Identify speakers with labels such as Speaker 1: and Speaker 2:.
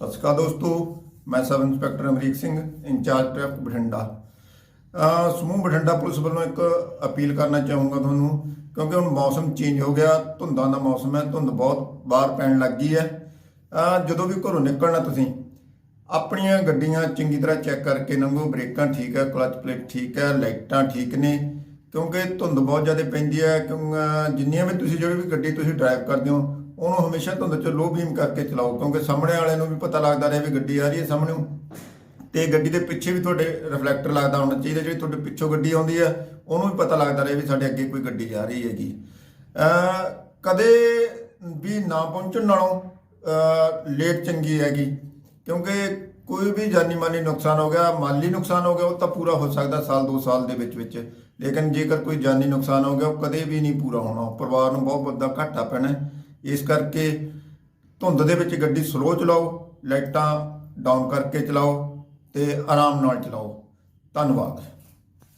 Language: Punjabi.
Speaker 1: ਸਤਿ ਸ਼੍ਰੀ ਅਕਾਲ ਦੋਸਤੋ, ਮੈਂ sub inspector Amrik Singh, in charge traffic Bathinda. ਸਮੂਹ ਬਠਿੰਡਾ ਪੁਲਿਸ ਵੱਲੋਂ ਇੱਕ ਅਪੀਲ ਕਰਨਾ ਚਾਹੂੰਗਾ ਤੁਹਾਨੂੰ, ਕਿਉਂਕਿ ਹੁਣ ਮੌਸਮ ਚੇਂਜ ਹੋ ਗਿਆ, ਧੁੰਦਾਂ ਦਾ ਮੌਸਮ ਹੈ, ਧੁੰਦ ਬਹੁਤ ਬਾਹਰ ਪੈਣ ਲੱਗ ਗਈ ਹੈ। ਜਦੋਂ ਵੀ ਘਰੋਂ ਨਿਕਲਣਾ ਤੁਸੀਂ, ਆਪਣੀਆਂ ਗੱਡੀਆਂ ਚੰਗੀ ਤਰ੍ਹਾਂ ਚੈੱਕ ਕਰਕੇ ਲੰਘੋ ਬ੍ਰੇਕਾਂ ਠੀਕ ਹੈ, ਕਲਚ ਪਲੇਟ ਠੀਕ ਹੈ, ਲਾਈਟਾਂ ਠੀਕ ਨੇ, ਕਿਉਂਕਿ ਧੁੰਦ ਬਹੁਤ ਜ਼ਿਆਦਾ ਪੈਂਦੀ ਹੈ, ਕਿਉਂ ਜਿੰਨੀਆਂ ਵੀ ਤੁਸੀਂ ਜਿਹੜੀ ਵੀ ਗੱਡੀ ਤੁਸੀਂ ਡਰਾਈਵ ਕਰਦੇ ਹੋ ਉਹਨੂੰ ਹਮੇਸ਼ਾ ਧੁੰਦ 'ਚ ਲੋ ਬੀਮ ਕਰਕੇ ਚਲਾਓ, ਕਿਉਂਕਿ ਸਾਹਮਣੇ ਵਾਲਿਆਂ ਨੂੰ ਵੀ ਪਤਾ ਲੱਗਦਾ ਰਹੇ ਵੀ ਗੱਡੀ ਆ ਰਹੀ ਹੈ ਸਾਹਮਣੇੋਂ। ਤੇ ਗੱਡੀ ਦੇ ਪਿੱਛੇ ਵੀ ਤੁਹਾਡੇ ਰਿਫਲੈਕਟਰ ਲੱਗਦਾ ਹੋਣਾ ਚਾਹੀਦਾ, ਜਿਹੜੀ ਤੁਹਾਡੇ ਪਿੱਛੋਂ ਗੱਡੀ ਆਉਂਦੀ ਹੈ, ਉਹਨੂੰ ਵੀ ਪਤਾ ਲੱਗਦਾ ਰਹੇ ਵੀ ਸਾਡੇ ਅੱਗੇ ਕੋਈ ਗੱਡੀ ਆ ਰਹੀ ਹੈਗੀ। ਕਦੇ ਵੀ ਨਾ ਪਹੁੰਚਣ ਨਾਲੋਂ ਲੇਟ ਚੰਗੀ ਹੈਗੀ, ਕਿਉਂਕਿ ਕੋਈ ਵੀ ਜਾਨੀ ਮਾਲੀ ਨੁਕਸਾਨ ਹੋ ਗਿਆ, ਮਾਲੀ ਨੁਕਸਾਨ ਹੋ ਗਿਆ, ਉਹ ਤਾਂ ਪੂਰਾ ਹੋ ਸਕਦਾ ਸਾਲ, ਦੋ ਸਾਲ ਦੇ ਵਿੱਚ ਵਿੱਚ। ਲੇਕਿਨ ਜੇਕਰ ਕੋਈ ਜਾਨੀ ਨੁਕਸਾਨ ਹੋ ਗਿਆ, ਉਹ ਕਦੇ ਵੀ ਨਹੀਂ ਪੂਰਾ ਹੋਣਾ। ਪਰਿਵਾਰ ਨੂੰ ਬਹੁਤ ਵੱਡਾ ਘਾਟਾ ਪੈਣਾ ਇਸ ਕਰਕੇ ਧੁੰਦ ਦੇ ਵਿੱਚ ਗੱਡੀ ਸਲੋ ਚਲਾਓ, ਲਾਈਟਾਂ ਡਾਊਨ ਕਰਕੇ ਚਲਾਓ ਤੇ ਆਰਾਮ ਨਾਲ ਚਲਾਓ। ਧੰਨਵਾਦ।